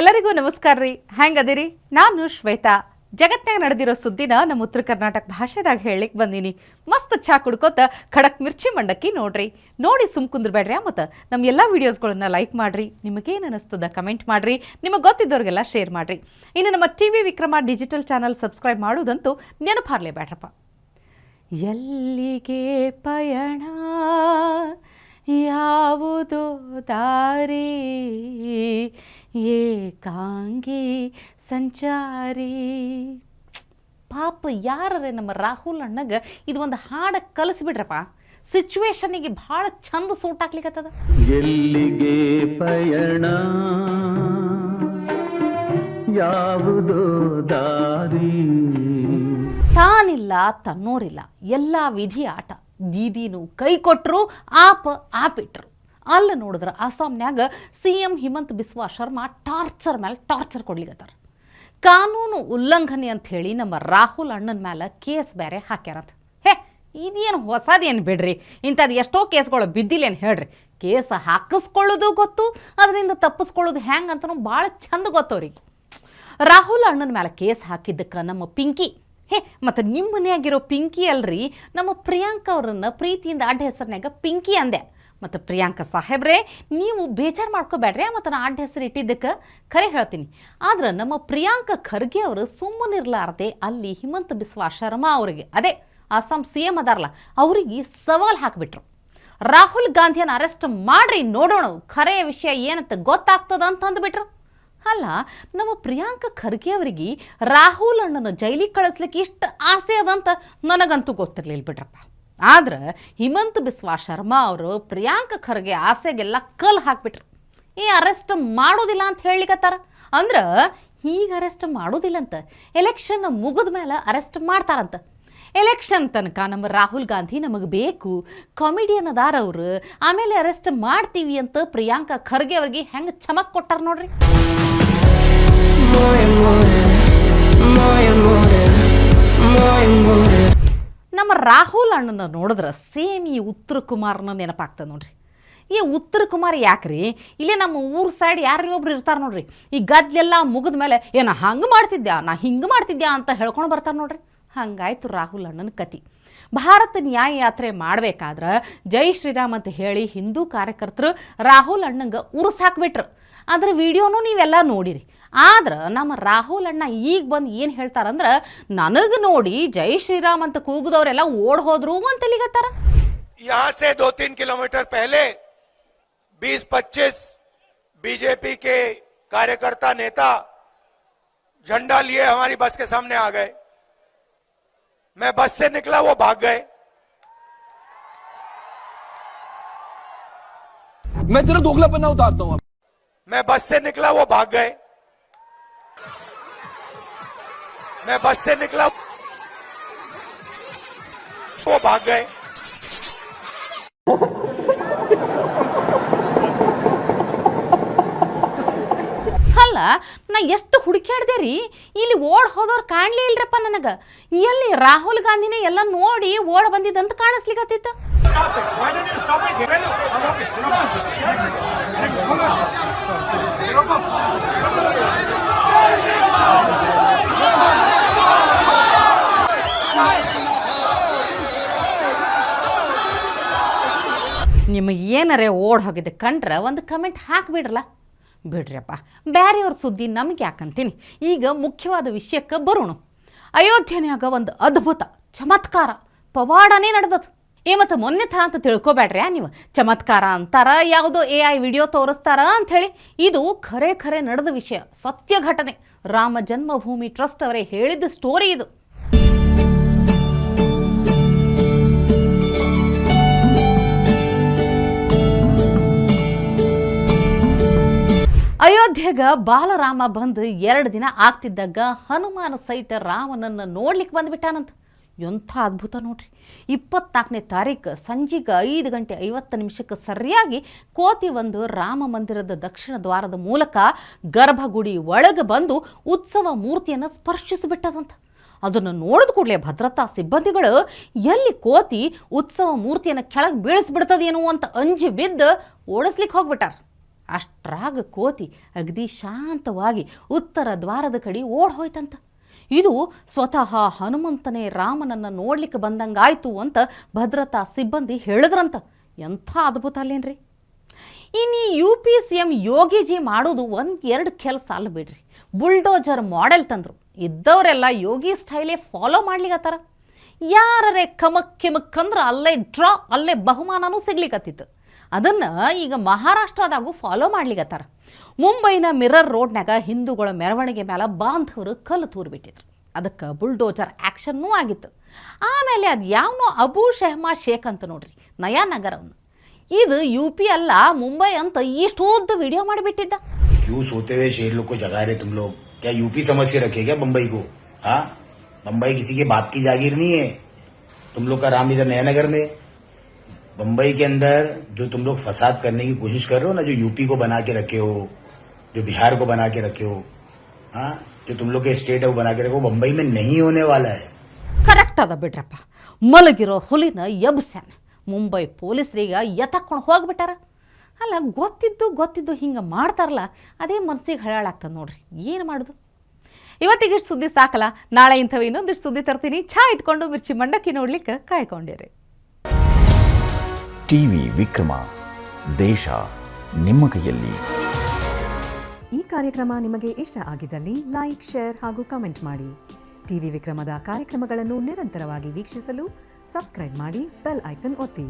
ಎಲ್ಲರಿಗೂ ನಮಸ್ಕಾರ ರೀ. ಹೆಂಗದಿರಿ ನಾನು ಶ್ವೇತಾ. ಜಗತ್ನಾಗ ನಡೆದಿರೋ ಸುದ್ದಿನ ನಮ್ಮ ಉತ್ತರ ಕರ್ನಾಟಕ ಭಾಷೆದಾಗ ಹೇಳಲಿಕ್ಕೆ ಬಂದೀನಿ. ಮಸ್ತ್ ಚಾ ಕುಡ್ಕೋತ ಖಡಕ್ ಮಿರ್ಚಿ ಮಂಡಕ್ಕಿ ನೋಡ್ರಿ. ನೋಡಿ ಸುಮ್ ಕುಂದ್ರಬೇಡ್ರಿ ಮತ್ತು ನಮ್ಮ ಎಲ್ಲ ವೀಡಿಯೋಸ್ಗಳನ್ನ ಲೈಕ್ ಮಾಡ್ರಿ. ನಿಮಗೇನು ಅನಿಸ್ತದ ಕಮೆಂಟ್ ಮಾಡ್ರಿ. ನಿಮಗೆ ಗೊತ್ತಿದ್ದವ್ರಿಗೆಲ್ಲ ಶೇರ್ ಮಾಡ್ರಿ. ಇನ್ನು ನಮ್ಮ TV Vikrama digital channel subscribe ಮಾಡೋದಂತೂ ನೆನಪಾರ್ಲೇಬೇಡ್ರಪ್ಪ. ಎಲ್ಲಿಗೆ ಪಯಣ? ಯಾವುದೋ ದಾರಿ? ಏಕಾಂಗಿ ಸಂಚಾರಿ. ಪಾಪ ಯಾರರೆ ನಮ್ಮ ರಾಹುಲ್ ಅಣ್ಣಗೆ ಇದು ಒಂದು ಹಾಡ ಕಲಿಸ್ಬಿಡ್ರಪ್ಪ ಸಿಚುವೇಶನಿಗೆ ಭಾಳ ಚಂದ ಸೂಟ್ ಹಾಕ್ಲಿಕ್ಕತ್ತದ ಎಲ್ಲಿಗೆ ಪಯಣ? ಯಾವುದೋ ದಾರಿ? ತಾನಿಲ್ಲ ತನ್ನೋರಿಲ್ಲ. ಎಲ್ಲ ವಿಧಿ ಆಟ. ದೀದಿನೂ ಕೈ ಕೊಟ್ಟರು ಆಪ ಆಪಿಟ್ರು ಅಲ್ಲ ನೋಡಿದ್ರೆ ಅಸ್ಸಾಂನ್ಯಾಗ C M Himanta Biswa Sarma torture ಮೇಲೆ ಟಾರ್ಚರ್ ಕೊಡ್ಲಿಕತ್ತಾರ. ಕಾನೂನು ಉಲ್ಲಂಘನೆ ಅಂತ ಹೇಳಿ ನಮ್ಮ ರಾಹುಲ್ ಅಣ್ಣನ ಮೇಲೆ ಕೇಸ್ ಬೇರೆ ಹಾಕ್ಯಾರಂತ. ಹೇ, ಇದೇನು ಹೊಸದೇನು ಬಿಡ್ರಿ? ಇಂಥದ್ದು ಎಷ್ಟೋ ಕೇಸ್ಗಳು ಬಿದ್ದಿಲ್ಲೇನು ಹೇಳ್ರಿ? ಕೇಸ್ ಹಾಕಿಸ್ಕೊಳ್ಳೋದು ಗೊತ್ತು, ಅದರಿಂದ ತಪ್ಪಿಸ್ಕೊಳ್ಳೋದು ಹೆಂಗೆ ಅಂತನೂ ಭಾಳ ಚಂದ ಗೊತ್ತವ್ರಿಗೆ ರಾಹುಲ್ ಅಣ್ಣನ ಮೇಲೆ ಕೇಸ್ ಹಾಕಿದ್ದಕ್ಕೆ ನಮ್ಮ ಪಿಂಕಿ. ಹೇ, ಮತ್ತು ನಿಮ್ಮ ಮನೆಯಾಗಿರೋ ಪಿಂಕಿ ಅಲ್ರಿ, ನಮ್ಮ ಪ್ರಿಯಾಂಕ ಅವ್ರನ್ನ ಪ್ರೀತಿಯಿಂದ ಅಡ್ಡ ಹೆಸರಿನಾಗ ಪಿಂಕಿ ಅಂದೆ. ಮತ್ತು ಪ್ರಿಯಾಂಕ ಸಾಹೇಬ್ರೆ, ನೀವು ಬೇಜಾರು ಮಾಡ್ಕೋಬೇಡ್ರಿ. ಮತ್ತು ನಾನು ಅಡ್ಡ ಹೆಸರು ಇಟ್ಟಿದ್ದಕ್ಕೆ ಖರೆ ಹೇಳ್ತೀನಿ. ಆದ್ರೆ ನಮ್ಮ ಪ್ರಿಯಾಂಕ ಖರ್ಗೆ ಅವರು ಸುಮ್ಮನಿರಲಾರದೆ ಅಲ್ಲಿ ಹಿಮಂತ ಬಿಸ್ವಾ ಶರ್ಮಾ ಅವರಿಗೆ. ಅದೇ, ಅಸ್ಸಾಂ ಸಿ ಎಂ ಅದಾರಲ್ಲ ಅವರಿಗೆ ಸವಾಲು ಹಾಕಿಬಿಟ್ರು. ರಾಹುಲ್ ಗಾಂಧಿಯನ್ನು ಅರೆಸ್ಟ್ ಮಾಡ್ರಿ, ನೋಡೋಣ ಖರೆಯ ವಿಷಯ ಏನಂತ ಗೊತ್ತಾಗ್ತದ ಅಂತ ಅಂದ್ಬಿಟ್ರು ಅಲ್ಲ, ನಮ್ಮ ಪ್ರಿಯಾಂಕ ಖರ್ಗೆ ಅವರಿಗೆ ರಾಹುಲ್ ಅಣ್ಣನ ಜೈಲಿಗೆ ಕಳಿಸ್ಲಿಕ್ಕೆ ಇಷ್ಟು ಆಸೆ ಅದಂತ ನನಗಂತೂ ಗೊತ್ತಿರಲಿಲ್ಲ ಬಿಡ್ರಪ್ಪ ಆದ್ರೆ ಹಿಮಂತ್ ಬಿಸ್ವಾ ಶರ್ಮಾ ಅವರು ಪ್ರಿಯಾಂಕ ಖರ್ಗೆ ಆಸೆಗೆಲ್ಲ ಕಲ್ ಹಾಕ್ಬಿಟ್ರು. ಈ ಅರೆಸ್ಟ್ ಮಾಡೋದಿಲ್ಲ ಅಂತ ಹೇಳಿಕತ್ತಾರ ಅಂದ್ರೆ ಈಗ ಅರೆಸ್ಟ್ ಮಾಡೋದಿಲ್ಲ ಅಂತ ಎಲೆಕ್ಷನ್ ಮುಗಿದ ಮೇಲೆ ಅರೆಸ್ಟ್ ಮಾಡ್ತಾರಂತ. ಎಲೆಕ್ಷನ್ ತನಕ ನಮ್ಮ ರಾಹುಲ್ ಗಾಂಧಿ ನಮಗೆ ಬೇಕು ಕಾಮಿಡಿಯನ್ ಅದಾರ ಅವರು, ಆಮೇಲೆ ಅರೆಸ್ಟ್ ಮಾಡ್ತೀವಿ ಅಂತ ಪ್ರಿಯಾಂಕಾ ಖರ್ಗೆ ಅವ್ರಿಗೆ ಹೆಂಗೆ ಚಮಕ್ ಕೊಟ್ಟಾರ ನೋಡ್ರಿ. ರಾಹುಲ್ ಅಣ್ಣನ ನೋಡಿದ್ರೆ ಸೇಮ್ ಈ ಉತ್ತರ ಕುಮಾರ್ನ ನೆನಪಾಗ್ತದೆ ನೋಡ್ರಿ. ಈ ಉತ್ತರ ಕುಮಾರ್ ಯಾಕ್ರಿ? ಇಲ್ಲೇ ನಮ್ಮ ಊರ್ ಸೈಡ್ ಯಾರು ಒಬ್ರು ಇರ್ತಾರೆ ನೋಡ್ರಿ. ಈ ಗದ್ಲೆಲ್ಲ ಮುಗಿದ ಮೇಲೆ ಏನ ಹಂಗೆ ಮಾಡ್ತಿದ್ಯಾ? ನಾ ಹಿಂಗೆ ಮಾಡ್ತಿದ್ಯಾ ಅಂತ ಹೇಳ್ಕೊಂಡು ಬರ್ತಾರೆ ನೋಡ್ರಿ. ಹಂಗಾಯ್ತು ರಾಹುಲ್ ಅಣ್ಣನ ಕತಿ. ಭಾರತ ನ್ಯಾಯ ಯಾತ್ರೆ ಮಾಡ್ಬೇಕಾದ್ರೆ ಜೈ ಶ್ರೀರಾಮ್ ಅಂತ ಹೇಳಿ ಹಿಂದೂ ಕಾರ್ಯಕರ್ತರು ರಾಹುಲ್ ಅಣ್ಣಂಗೆ ಉರ್ಸ್ ಹಾಕ್ಬಿಟ್ರು ಅದ್ರ ವಿಡಿಯೋನು ನೀವೆಲ್ಲ ನೋಡಿರಿ ಆದ್ರೆ ನಮ್ಮ ರಾಹುಲ್ ಅಣ್ಣ ಈಗ ಬಂದು ಏನು ಹೇಳ್ತಾರಂದ್ರೆ ನನಗೆ ನೋಡಿ ಜೈ ಶ್ರೀರಾಮ್ ಅಂತ ಕೂಗಿದವರೆಲ್ಲ ಓಡ್ ಹೋದ್ರು ಅಂತ ಎಲ್ಲಿಗತ್ತಾರ यहां से दो तीन किलोमीटर पहले 20-25 बीजेपी के कार्यकर्ता नेता झंडा लिए हमारी बस के सामने आ गए मैं बस से निकला वो भाग गए। मैं तेरा दोगलापना उतारता हूँ। मैं बस से निकला वो भाग गए। मैं बस से निकला वो भाग गए। ನಾ ಎಷ್ಟು ಹುಡುಕ್ಯಾಡ್ದೆ ರೀ? ಇಲ್ಲಿ ಓಡ್ ಹೋದವ್ರು ಕಾಣಲೇ ಇಲ್ರಪ್ಪ ನನಗೆ. ಎಲ್ಲಿ ರಾಹುಲ್ ಗಾಂಧಿನೇ ಎಲ್ಲ ನೋಡಿ ಓಡ್ ಬಂದಿದ್ದಂತ ಕಾಣಿಸ್ಲಿಕ್ಕತ್ತಿತ್ತು ನಿಮಗೆ ಏನರೇ ಓಡ್ ಹೋಗಿದ್ದೆ ಕಂಡ್ರೆ ಒಂದು ಕಮೆಂಟ್ ಹಾಕ್ಬಿಡ್ರಲ್ಲ ಬಿಡ್ರಪ್ಪ ಬ್ಯಾರೆಯವ್ರ ಸುದ್ದಿ ನಮ್ಗೆ ಯಾಕಂತೀನಿ? ಈಗ ಮುಖ್ಯವಾದ ವಿಷಯಕ್ಕೆ ಬರೋಣ. ಅಯೋಧ್ಯನ್ಯಾಗ ಒಂದು ಅದ್ಭುತ, ಚಮತ್ಕಾರ ಪವಾಡನೇ ನಡೆದದು. ಏ, ಮತ್ತು ಮೊನ್ನೆ ಥರ ಅಂತ ತಿಳ್ಕೊಬೇಡ್ರಿ ನೀವು. ಚಮತ್ಕಾರ ಅಂತಾರ, ಯಾವುದೋ ಎ ಐ ವಿಡಿಯೋ ತೋರಿಸ್ತಾರ ಅಂಥೇಳಿ. ಇದು ಖರೆ ಖರೆ ನಡೆದ ವಿಷಯ, ಸತ್ಯ ಘಟನೆ. ರಾಮ ಜನ್ಮಭೂಮಿ ಟ್ರಸ್ಟ್ ಅವರೇ ಹೇಳಿದ ಸ್ಟೋರಿ ಇದು. ಅಯೋಧ್ಯೆಗ ಬಾಲರಾಮ ಬಂದು ಎರಡು ದಿನ ಆಗ್ತಿದ್ದಾಗ ಹನುಮಾನ ಸಹಿತ ರಾಮನನ್ನು ನೋಡ್ಲಿಕ್ಕೆ ಬಂದ್ಬಿಟ್ಟಾನಂತ. ಎಂಥ ಅದ್ಭುತ ನೋಡ್ರಿ. ಇಪ್ಪತ್ನಾಲ್ಕನೇ ತಾರೀಕು ಸಂಜೆಗೆ ಐದು ಗಂಟೆ ಐವತ್ತು ನಿಮಿಷಕ್ಕೆ ಸರಿಯಾಗಿ ಕೋತಿ ಒಂದು ರಾಮ ಮಂದಿರದ ದಕ್ಷಿಣ ದ್ವಾರದ ಮೂಲಕ ಗರ್ಭಗುಡಿ ಒಳಗೆ ಬಂದು ಉತ್ಸವ ಮೂರ್ತಿಯನ್ನು ಸ್ಪರ್ಶಿಸಿಬಿಟ್ಟದಂತ. ಅದನ್ನು ನೋಡಿದ ಕೂಡಲೇ ಭದ್ರತಾ ಸಿಬ್ಬಂದಿಗಳು, ಎಲ್ಲಿ ಕೋತಿ ಉತ್ಸವ ಮೂರ್ತಿಯನ್ನು ಕೆಳಗೆ ಬೀಳಿಸ್ಬಿಡ್ತದೇನೋ ಅಂತ ಅಂಜಿ ಬಿದ್ದು ಓಡಿಸ್ಲಿಕ್ಕೆ ಹೋಗ್ಬಿಟ್ಟಾರ. ಅಷ್ಟ್ರಾಗ ಕೋತಿ ಅಗದಿ ಶಾಂತವಾಗಿ ಉತ್ತರ ದ್ವಾರದ ಕಡೆ ಓಡ್ ಹೋಯ್ತಂತ ಇದು ಸ್ವತಃ ಹನುಮಂತನೇ ರಾಮನನ್ನು ನೋಡ್ಲಿಕ್ಕೆ ಬಂದಂಗಾಯ್ತು ಅಂತ ಭದ್ರತಾ ಸಿಬ್ಬಂದಿ ಹೇಳಿದ್ರಂತ. ಎಂಥ ಅದ್ಭುತ ಅಲ್ಲೇನ್ರಿ? ಇನ್ನು U P C M Yogiji ಮಾಡೋದು ಒಂದು ಎರಡು ಕೆಲಸ ಅಲ್ಲ ಬಿಡ್ರಿ. ಬುಲ್ಡೋಜರ್ ಮಾಡೆಲ್ ತಂದರು. ಇದ್ದವರೆಲ್ಲ ಯೋಗಿ ಸ್ಟೈಲೇ ಫಾಲೋ ಮಾಡ್ಲಿಕತ್ತಾರ. ಯಾರರೇ ಕಮಕ್ ಕಿಮಕ್ ಅಂದ್ರೆ ಅಲ್ಲೇ ಡ್ರಾ ಅಲ್ಲೇ ಬಹುಮಾನನೂ ಸಿಗ್ಲಿಕತ್ತಿತ್ತು ಅದನ್ನು ಈಗ ಮಹಾರಾಷ್ಟ್ರದಾಗೂ ಫಾಲೋ ಮಾಡ್ಲಿಕತ್ತಾರ ಮುಂಬೈನ ಮಿರರ್ ರೋಡ್ನಾಗ ಹಿಂದೂಗಳ ಮೆರವಣಿಗೆ ಮೇಲೆ ಬಾಂಧವರು ಕಲ್ಲು ತೂರ್ಬಿಟ್ಟಿದ್ರು ಅದಕ್ಕೆ ಬುಲ್ಡೋಜರ್ ಆ್ಯಕ್ಷನ್ನೂ ಆಗಿತ್ತು ಆಮೇಲೆ ಅದು ಯಾವನೋ ಅಬೂ ಶೆಹ್ಮಾ ಶೇಖ್ ಅಂತ ನೋಡ್ರಿ ನಯಾನಗರವನು ಇದು ಯು ಪಿ ಅಲ್ಲ ಮುಂಬೈ ಅಂತ ಇಷ್ಟೊಂದು ವಿಡಿಯೋ ಮಾಡಿಬಿಟ್ಟಿದ್ದ क्यों सोते हुए शेर लोग को जगा रहे तुम लोग क्या यूपी समझ के रखे क्या बम्बई को हाँ बम्बई किसी के बाप की जागीर नहीं है तुम लोग का राम इधर नयानगर में बम्बई के अंदर जो तुम लोग फसाद करने की कोशिश कर रहे हो ना जो यूपी को बना के रखे हो जो बिहार को बना के रखे हो हाँ जो तुम लोग के स्टेट है वो बना के रखे हो बम्बई में नहीं होने वाला है ಕರೆಕ್ಟ್ ಅದ ಬಿಡ್ರಪ್ಪ ಮಲಗಿರೋ ಹುಲಿನ ಎಬ್ಸ್ಯಾನ ಮುಂಬೈ ಪೊಲೀಸರಿಗೆ ಎತ್ತಕೊಂಡು ಹೋಗ್ಬಿಟ್ಟಾರ ಅಲ್ಲ ಗೊತ್ತಿದ್ದು ಗೊತ್ತಿದ್ದು ಹಿಂಗೆ ಮಾಡ್ತಾರಲ್ಲ ಅದೇ ಮನಸ್ಸಿಗೆ ಹಳಾಗ್ತದೆ ನೋಡ್ರಿ ಏನು ಮಾಡೋದು ಇವತ್ತಿಗೆ ಇಷ್ಟು ಸುದ್ದಿ ಸಾಕಲ್ಲ ನಾಳೆ ಇಂಥವು ಇನ್ನೊಂದಿಷ್ಟು ಸುದ್ದಿ ತರ್ತೀನಿ. ಛಾ ಇಟ್ಕೊಂಡು ಮಿರ್ಚಿ ಮಂಡಕ್ಕಿ ನೋಡ್ಲಿಕ್ಕೆ ಕಾಯ್ಕೊಂಡಿರಿ. ಟಿವಿ ವಿಕ್ರಮ ದೇಶ ನಿಮ್ಮ ಕೈಯಲ್ಲಿ. ಈ ಕಾರ್ಯಕ್ರಮ ನಿಮಗೆ ಇಷ್ಟ ಆಗಿದ್ದಲ್ಲಿ ಲೈಕ್ ಶೇರ್ ಹಾಗೂ ಕಮೆಂಟ್ ಮಾಡಿ. ಟಿವಿ ವಿಕ್ರಮದ ಕಾರ್ಯಕ್ರಮಗಳನ್ನು ನಿರಂತರವಾಗಿ ವೀಕ್ಷಿಸಲು ಸಬ್ಸ್ಕ್ರೈಬ್ ಮಾಡಿ ಬೆಲ್ ಐಕನ್ ಒತ್ತಿ.